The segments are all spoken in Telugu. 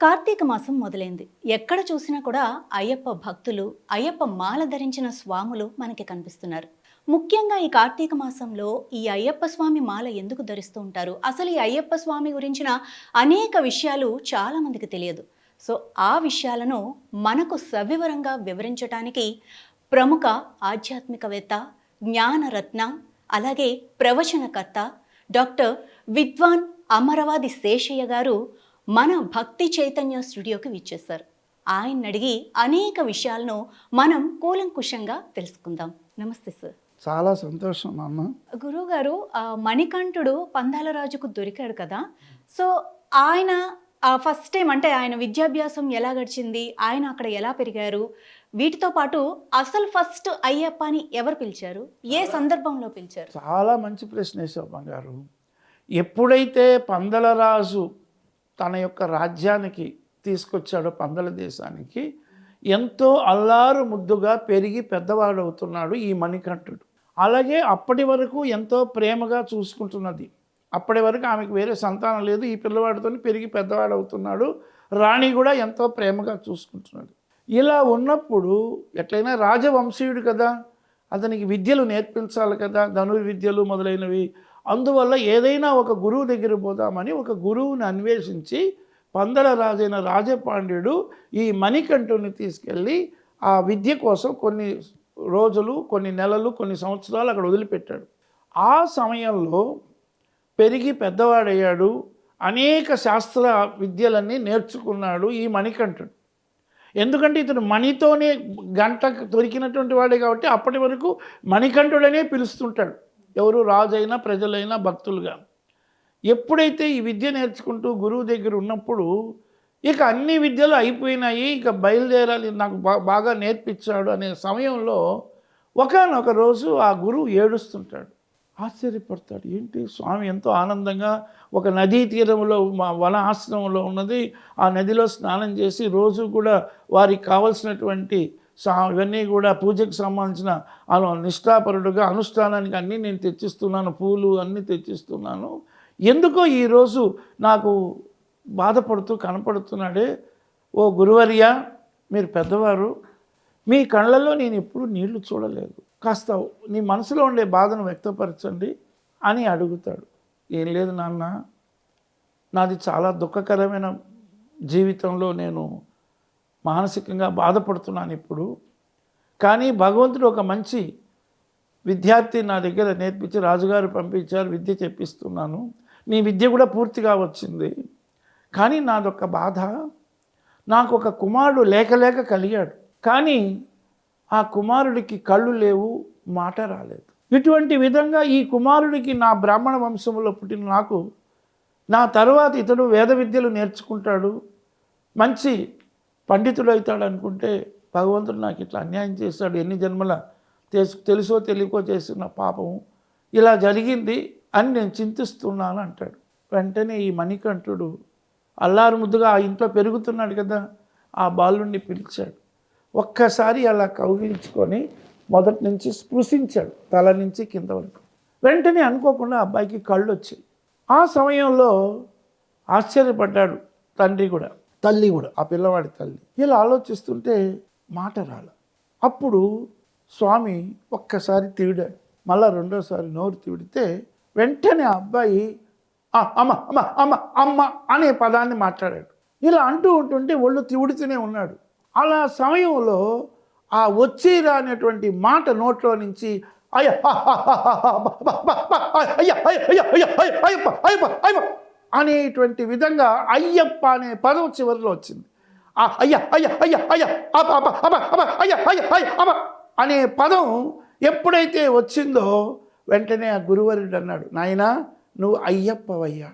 కార్తీక మాసం మొదలైంది. ఎక్కడ చూసినా కూడా అయ్యప్ప భక్తులు అయ్యప్ప మాల ధరించిన స్వాములు మనకి కనిపిస్తున్నారు. ముఖ్యంగా ఈ కార్తీక మాసంలో ఈ అయ్యప్ప స్వామి మాల ఎందుకు ధరిస్తూ ఉంటారు? అసలు ఈ అయ్యప్ప స్వామి గురించిన అనేక విషయాలు చాలామందికి తెలియదు. సో ఆ విషయాలను మనకు సవివరంగా వివరించడానికి ప్రముఖ ఆధ్యాత్మికవేత్త జ్ఞానరత్న అలాగే ప్రవచనకర్త డాక్టర్ విద్వాన్ అమరవాది శేషయ్య గారు మన భక్తి చైతన్య స్టూడియోకి విచ్చేశారు. ఆయన అడిగి అనేక విషయాలను మనం కూలంకుషంగా తెలుసుకుందాం. నమస్తే సార్. చాలా సంతోషం నాన్న. గురువుగారు మణికంఠుడు పందాల రాజుకు దొరికాడు కదా. సో ఆయన ఫస్ట్ టైం అంటే ఆయన విద్యాభ్యాసం ఎలా గడిచింది ఆయన అక్కడ ఎలా పెరిగారు వీటితో పాటు అసలు ఫస్ట్ అయ్యప్ప అని ఎవరు పిలిచారు ఏ సందర్భంలో పిలిచారు? చాలా మంచి ప్రశ్న వేసావు బంగారు. ఎప్పుడైతే పందలరాజు తన యొక్క రాజ్యానికి తీసుకొచ్చాడు పందల దేశానికి. ఎంతో అల్లారు ముద్దుగా పెరిగి పెద్దవాడు అవుతున్నాడు ఈ మణికంఠుడు. అలాగే అప్పటి వరకు ఎంతో ప్రేమగా చూసుకుంటున్నది. అప్పటి వరకు ఆమెకు వేరే సంతానం లేదు. ఈ పిల్లవాడితో పెరిగి పెద్దవాడు అవుతున్నాడు రాణి కూడా ఎంతో ప్రేమగా చూసుకుంటున్నాడు. ఇలా ఉన్నప్పుడు ఎట్లయినా రాజవంశీయుడు కదా. అతనికి విద్యలు నేర్పించాలి కదా. ధనుర్విద్యలు మొదలైనవి అందువల్ల ఏదైనా ఒక గురువు దగ్గర పోదామని ఒక గురువుని అన్వేషించి పందల రాజైన రాజపాండ్యుడు ఈ మణికంఠుని తీసుకెళ్ళి ఆ విద్య కోసం కొన్ని రోజులు కొన్ని నెలలు కొన్ని సంవత్సరాలు అక్కడ వదిలిపెట్టాడు. ఆ సమయంలో పెరిగి పెద్దవాడయ్యాడు. అనేక శాస్త్ర విద్యలన్నీ నేర్చుకున్నాడు ఈ మణికంఠుడు. ఎందుకంటే ఇతను మణితోనే గంట దొరికినటువంటి వాడే కాబట్టి అప్పటి వరకు మణికంఠుడనే పిలుస్తుంటాడు. ఎవరు రాజైనా ప్రజలైనా భక్తులుగా. ఎప్పుడైతే ఈ విద్య నేర్చుకుంటూ గురువు దగ్గర ఉన్నప్పుడు ఇక అన్ని విద్యలు అయిపోయినాయి ఇక బయలుదేరాలి నాకు బా- బాగా నేర్పించాడు అనే సమయంలో ఒకనొక రోజు ఆ గురువు ఏడుస్తుంటాడు. ఆశ్చర్యపడతాడు. ఏంటి స్వామి ఎంతో ఆనందంగా ఒక నదీ తీరంలో మా వన ఆశ్రమంలో ఉన్నది. ఆ నదిలో స్నానం చేసి రోజు కూడా వారికి కావలసినటువంటి సా ఇవన్నీ కూడా పూజకు సంబంధించిన అలా నిష్ఠాపరుడుగా అనుష్ఠానానికి అన్నీ నేను తెచ్చిస్తున్నాను పూలు అన్నీ తెచ్చిస్తున్నాను. ఎందుకో ఈరోజు నాకు బాధపడుతూ కనపడుతున్నాడే ఓ గురువర్య మీరు పెద్దవారు మీ కళ్ళల్లో నేను ఎప్పుడూ నీళ్ళు చూడలేదు. కాస్త నీ మనసులో ఉండే బాధను వ్యక్తపరచండి అని అడుగుతాడు. ఏం లేదు నాన్న నాది చాలా దుఃఖకరమైన జీవితంలో నేను మానసికంగా బాధపడుతున్నాను ఇప్పుడు. కానీ భగవంతుడు ఒక మంచి విద్యార్థి నా దగ్గర నేర్పించి రాజుగారు పంపించారు విద్య చెప్పిస్తున్నాను. నీ విద్య కూడా పూర్తిగా వచ్చింది. కానీ నాదొక బాధ. నాకు ఒక కుమారుడు లేక లేక కలిగాడు. కానీ ఆ కుమారుడికి కళ్ళు లేవు మాట రాలేదు. ఇటువంటి విధంగా ఈ కుమారుడికి నా బ్రాహ్మణ వంశంలో పుట్టిన నాకు నా తర్వాత ఇతడు వేద విద్యలు నేర్చుకుంటాడు. మంచి పండితుడు అవుతాడు అనుకుంటే భగవంతుడు నాకు ఇట్లా అన్యాయం చేస్తాడు ఎన్ని జన్మల తెలుసు తెలుసో తెలియకో చేసిన పాపం ఇలా జరిగింది అని నేను చింతిస్తున్నాను అంటాడు. వెంటనే ఈ మణికంఠుడు అల్లారు ముద్దుగా ఆ ఇంట్లో పెరుగుతున్నాడు కదా ఆ బాలుణ్ణి పిలిచాడు. ఒక్కసారి అలా కౌగిలించుకొని మొదటి నుంచి స్పృశించాడు తల నుంచి కింద వరకు. వెంటనే అనుకోకుండా అబ్బాయికి కళ్ళు వచ్చాయి ఆ సమయంలో ఆశ్చర్యపడ్డాడు తండ్రి కూడా. తల్లి కూడా ఆ పిల్లవాడి తల్లి ఇలా ఆలోచిస్తుంటే మాట రాల అప్పుడు స్వామి ఒక్కసారి తివిడాడు మళ్ళా రెండోసారి నోరు తివిడితే వెంటనే ఆ అబ్బాయి అమ్మ అమ్మ అమ్మ అమ్మ అనే పదాన్ని మాట్లాడాడు ఇలా అంటూ ఉంటుంటే ఒళ్ళు తివుడుతూనే ఉన్నాడు అలా సమయంలో ఆ వచ్చి రానటువంటి మాట నోట్లో నుంచి అయ్య అయ్య అయ్య అయ్య అయ్య అయ్య అనేటువంటి విధంగా అయ్యప్ప అనే పదం చివరిలో వచ్చింది. ఆ అయ్య అయ్య అయ్య అయ్య అబ అబ అబ అబ అయ్య అయ్య అయ్య అనే పదం ఎప్పుడైతే వచ్చిందో వెంటనే ఆ గురువరుడు అన్నాడు నాయనా నువ్వు అయ్యప్పవయ్యా.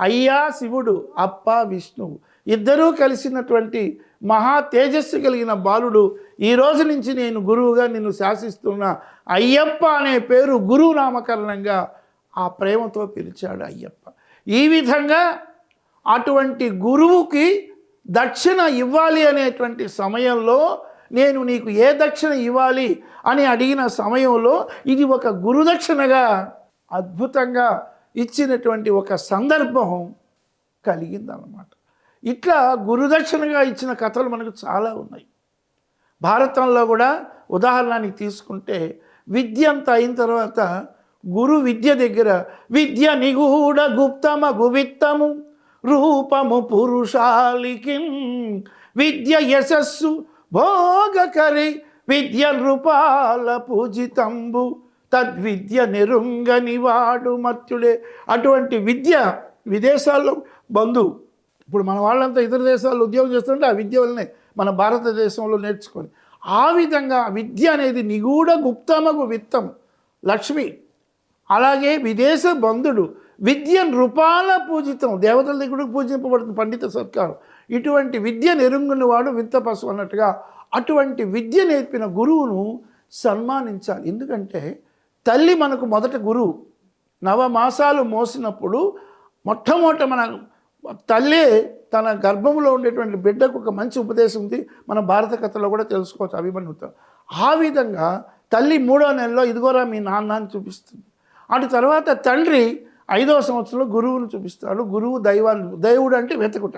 అయ్యా శివుడు అప్ప విష్ణువు. ఇద్దరూ కలిసినటువంటి మహా తేజస్సు కలిగిన బాలుడు ఈ రోజు నుంచి నేను గురువుగా నిన్ను శాసిస్తున్నా. అయ్యప్ప అనే పేరు గురువు నామకరణంగా ఆ ప్రేమతో పిలిచాడు అయ్యప్ప. ఈ విధంగా అటువంటి గురువుకి దక్షిణ ఇవ్వాలి అనేటువంటి సమయంలో నేను నీకు ఏ దక్షిణ ఇవ్వాలి అని అడిగిన సమయంలో ఇది ఒక గురుదక్షిణగా అద్భుతంగా ఇచ్చినటువంటి ఒక సందర్భం కలిగిందన్నమాట. ఇట్లా గురుదక్షిణగా ఇచ్చిన కథలు మనకు చాలా ఉన్నాయి. భారతంలో కూడా ఉదాహరణకి తీసుకుంటే విద్య అంత అయిన తర్వాత గురు విద్య దగ్గర విద్య నిగూఢ గుప్తమగు విత్తము రూపము పురుషాలికి. విద్య యశస్సు భోగకరి విద్య నృపాల పూజితంబు. తద్విద్య నిరుంగని వాడు మత్యుడే అటువంటి విద్య విదేశాల్లో బంధు. ఇప్పుడు మన వాళ్ళంతా ఇతర దేశాల్లో ఉద్యోగం చేస్తుంటే ఆ విద్య వల్లనే మన భారతదేశంలో నేర్చుకొని. ఆ విధంగా విద్య అనేది నిగూఢ గుప్తమగు విత్తం లక్ష్మి అలాగే విదేశ బంధుడు విద్య నృపాల పూజితం దేవతల దగ్గరకు పూజింపబడుతుంది పండిత సత్కారం. ఇటువంటి విద్య నెరుంగుని వాడు వింత పశువు అన్నట్టుగా అటువంటి విద్య నేర్పిన గురువును సన్మానించాలి. ఎందుకంటే తల్లి మనకు మొదట గురువు. నవమాసాలు మోసినప్పుడు మొట్టమొదట మన తల్లే తన గర్భంలో ఉండేటువంటి బిడ్డకు ఒక మంచి ఉపదేశం ఉంది. మన భారత కథలో కూడా తెలుసుకోవచ్చు అభిమన్యుతో. ఆ విధంగా తల్లి మూడో నెలలో ఇదిగోరా మీ నాన్న అని చూపిస్తుంది. అటు తర్వాత తండ్రి ఐదవ సంవత్సరంలో గురువును చూపిస్తాడు. గురువు దైవాన్ని దైవుడు అంటే వెతుకుట.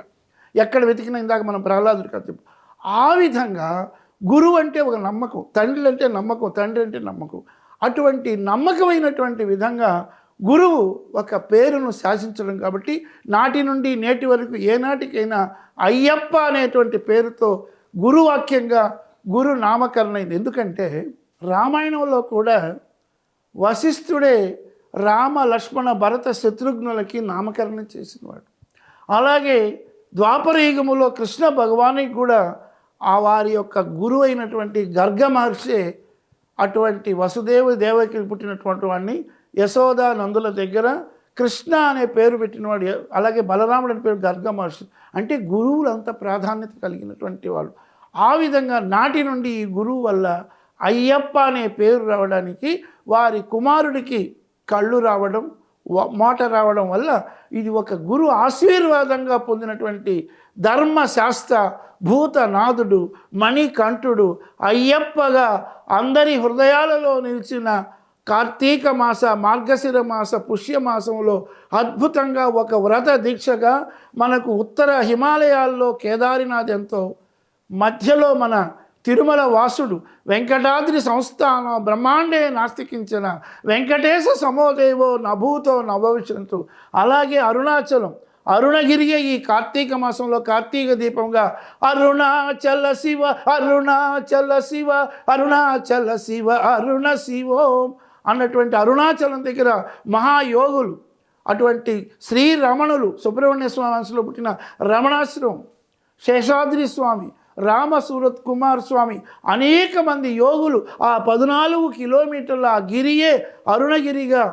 ఎక్కడ వెతికినా ఇందాక మనం ప్రహ్లాదుడు కథ చెప్పు. ఆ విధంగా గురువు అంటే ఒక నమ్మకం తండ్రి అంటే నమ్మకం తండ్రి అంటే నమ్మకం. అటువంటి నమ్మకమైనటువంటి విధంగా గురువు ఒక పేరును శాసించడం కాబట్టి నాటి నుండి నేటి వరకు ఏనాటికైనా అయ్యప్ప అనేటువంటి పేరుతో గురువాక్యంగా గురు నామకరణ అయింది. ఎందుకంటే రామాయణంలో కూడా వశిష్ఠుడే రామ లక్ష్మణ భరత శత్రుఘ్నులకి నామకరణం చేసినవాడు. అలాగే ద్వాపరయుగములో కృష్ణ భగవానికి కూడా ఆ వారి యొక్క గురువు అయినటువంటి గర్గ మహర్షి అటువంటి వసుదేవ దేవకి పుట్టినటువంటి వాడిని యశోద నందుల దగ్గర కృష్ణ అనే పేరు పెట్టినవాడు అలాగే బలరాముడు అనే పేరు గర్గ మహర్షి. అంటే గురువులు అంత ప్రాధాన్యత కలిగినటువంటి వాళ్ళు. ఆ విధంగా నాటి నుండి ఈ గురువు వల్ల అయ్యప్ప అనే పేరు రావడానికి వారి కుమారుడికి కళ్ళు రావడం మాట మోట రావడం వల్ల ఇది ఒక గురు ఆశీర్వాదంగా పొందినటువంటి ధర్మశాస్త్ర భూతనాథుడు మణికంఠుడు అయ్యప్పగా అందరి హృదయాలలో నిలిచిన కార్తీక మాస మార్గశిర మాస పుష్యమాసంలో అద్భుతంగా ఒక వ్రత దీక్షగా మనకు ఉత్తర హిమాలయాల్లో కేదారినాథ్ ఎంతో మధ్యలో మన తిరుమల వాసుడు వెంకటాద్రి సంస్థానం బ్రహ్మాండే నాస్తికించిన వెంకటేశ సమోదేవో నభూతో నభవిష్యంతు అలాగే అరుణాచలం అరుణగిరియే ఈ కార్తీక మాసంలో కార్తీక దీపంగా. అరుణాచల శివ అరుణాచల శివ అరుణాచల శివ అరుణ శివోం అన్నటువంటి అరుణాచలం దగ్గర మహాయోగులు అటువంటి శ్రీరమణులు సుబ్రహ్మణ్య స్వామి పుట్టిన రమణాశ్రమం శేషాద్రి స్వామి రామసూరత్ కుమార్ స్వామి. అనేక మంది యోగులు ఆ పద్నాలుగు కిలోమీటర్ల ఆ గిరియే అరుణగిరిగా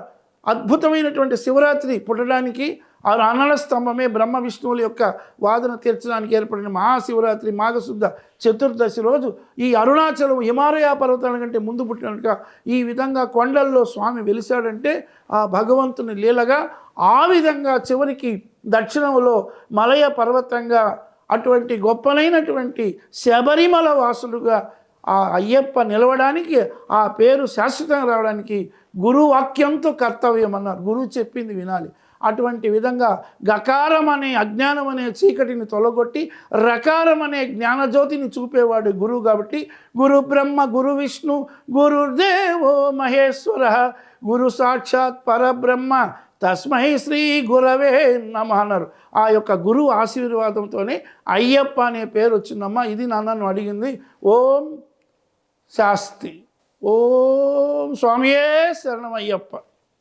అద్భుతమైనటువంటి శివరాత్రి పుట్టడానికి ఆ అనల స్తంభమే బ్రహ్మ విష్ణువుల యొక్క వాదన తీర్చడానికి ఏర్పడిన మహాశివరాత్రి మాఘశుద్ధ చతుర్దశి రోజు ఈ అరుణాచలం హిమాలయ పర్వతాల కంటే ముందు పుట్టినట్టుగా ఈ విధంగా కొండల్లో స్వామి వెలిశాడంటే ఆ భగవంతుని లీలగా ఆ విధంగా చివరికి దక్షిణంలో మలయ పర్వతంగా అటువంటి గొప్పనైనటువంటి శబరిమల వాసులుగా ఆ అయ్యప్ప నిలవడానికి ఆ పేరు శాశ్వతంగా రావడానికి గురువు వాక్యంతో కర్తవ్యం అన్నారు గురువు చెప్పింది వినాలి. అటువంటి విధంగా గకారం అనే అజ్ఞానం అనే చీకటిని తొలగొట్టి రకారం అనే జ్ఞానజ్యోతిని చూపేవాడు గురువు కాబట్టి గురు బ్రహ్మ గురు విష్ణు గురుదేవో మహేశ్వర గురు సాక్షాత్ పరబ్రహ్మ తస్మై శ్రీ గురవే నమ అన్నారు. ఆ యొక్క గురువు ఆశీర్వాదంతోనే అయ్యప్ప అనే పేరు వచ్చిందమ్మా ఇది నన్ను అడిగింది. ఓం శాస్తి. ఓం స్వామియే శరణం అయ్యప్ప